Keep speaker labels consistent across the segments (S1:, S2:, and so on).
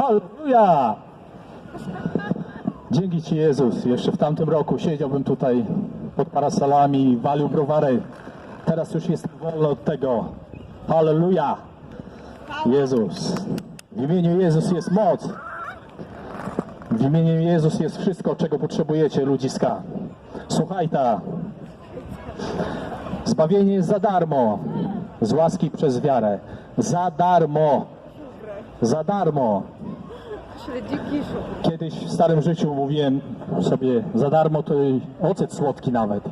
S1: Halleluja! Dzięki Ci Jezus. Jeszcze w tamtym roku siedziałbym tutaj pod parasolami, walił browary. Teraz już jestem wolny od tego. Halleluja! Jezus. W imieniu Jezus jest moc. W imieniu Jezus jest wszystko, czego potrzebujecie, ludziska. Słuchaj ta. Zbawienie jest za darmo. Z łaski przez wiarę. Za darmo. Za darmo. Kiedyś w starym życiu mówiłem sobie za darmo to ocet słodki nawet.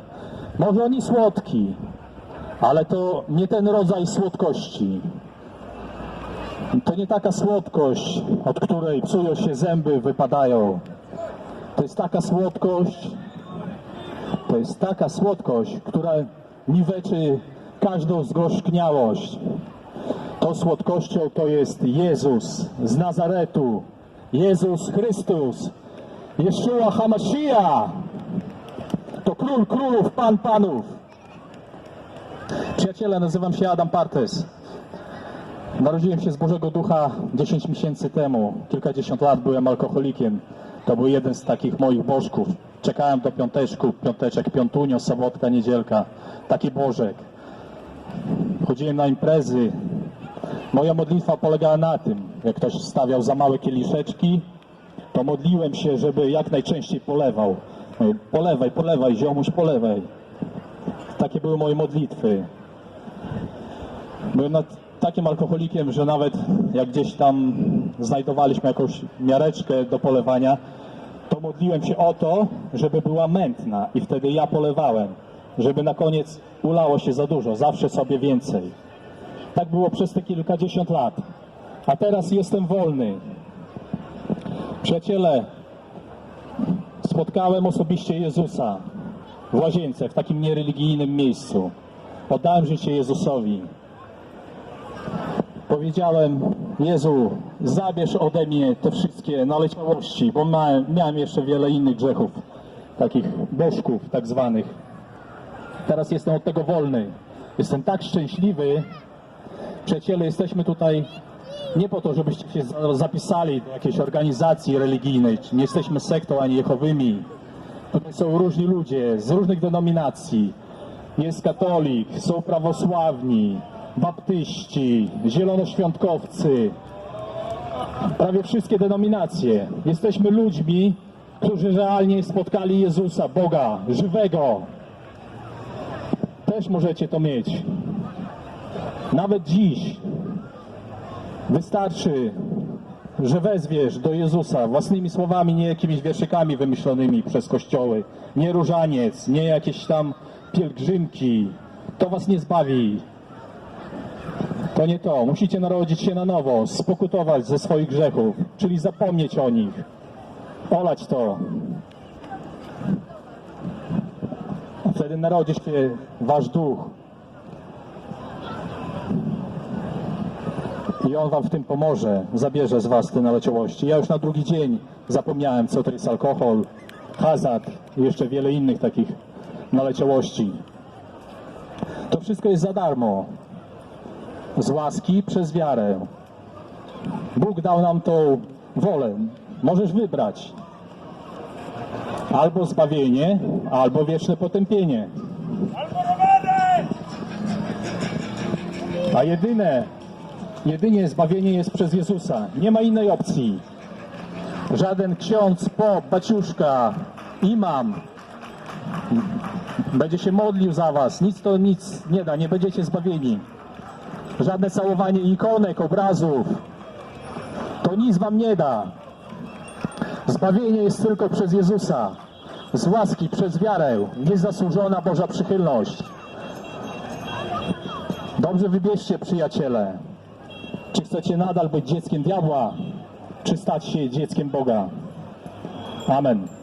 S1: Może on i słodki, ale to nie ten rodzaj słodkości. To nie taka słodkość, od której psują się zęby, wypadają. To jest taka słodkość, to jest taka słodkość, która niweczy każdą zgorzkniałość. To słodkością to jest Jezus z Nazaretu. Jezus Chrystus. Jeszua Hamasija. To król królów, pan panów. Przyjaciele, nazywam się Adam Partes. Narodziłem się z Bożego Ducha 10 miesięcy temu. Kilkadziesiąt lat byłem alkoholikiem. To był jeden z takich moich bożków. Czekałem do piąteczku, piąteczek, piątunio, sobotka, niedzielka. Taki bożek. Chodziłem na imprezy, Moja modlitwa polegała na tym, jak ktoś stawiał za małe kieliszeczki, to modliłem się, żeby jak najczęściej polewał. Polewaj, polewaj, ziomuś, polewaj. Takie były moje modlitwy. Byłem takim alkoholikiem, że nawet jak gdzieś tam znajdowaliśmy jakąś miareczkę do polewania, to modliłem się o to, żeby była mętna i wtedy ja polewałem, żeby na koniec ulało się za dużo, zawsze sobie więcej. Tak było przez te kilkadziesiąt lat. A teraz jestem wolny. Przyjaciele, spotkałem osobiście Jezusa w łazience, w takim niereligijnym miejscu. Oddałem życie Jezusowi. Powiedziałem, Jezu, zabierz ode mnie te wszystkie naleciałości, bo miałem, miałem jeszcze wiele innych grzechów, takich bożków tak zwanych. Teraz jestem od tego wolny. Jestem tak szczęśliwy, Przyjaciele, jesteśmy tutaj nie po to, żebyście się za- zapisali do jakiejś organizacji religijnej. Nie jesteśmy sektą ani jechowymi. Tutaj są różni ludzie z różnych denominacji. Jest katolik, są prawosławni, baptyści, zielonoświątkowcy. Prawie wszystkie denominacje. Jesteśmy ludźmi, którzy realnie spotkali Jezusa, Boga, żywego. Też możecie to mieć. Nawet dziś wystarczy, że wezwiesz do Jezusa własnymi słowami, nie jakimiś wierszykami wymyślonymi przez kościoły, nie różaniec, nie jakieś tam pielgrzymki. To was nie zbawi. To nie to. Musicie narodzić się na nowo, spokutować ze swoich grzechów, czyli zapomnieć o nich, olać to. Wtedy narodzi się wasz duch, i on wam w tym pomoże, zabierze z was te naleciałości. Ja już na drugi dzień zapomniałem, co to jest alkohol, hazard i jeszcze wiele innych takich naleciałości. To wszystko jest za darmo. Z łaski przez wiarę. Bóg dał nam tą wolę. Możesz wybrać. Albo zbawienie, albo wieczne potępienie. A jedyne, jedynie zbawienie jest przez Jezusa. Nie ma innej opcji. Żaden ksiądz, pop, baciuszka, imam będzie się modlił za was. Nic to nic nie da, nie będziecie zbawieni. Żadne całowanie ikonek, obrazów, to nic wam nie da. Zbawienie jest tylko przez Jezusa. Z łaski, przez wiarę, niezasłużona Boża przychylność. Dobrze wybierzcie, przyjaciele. Czy chcecie nadal być dzieckiem diabła, czy stać się dzieckiem Boga? Amen.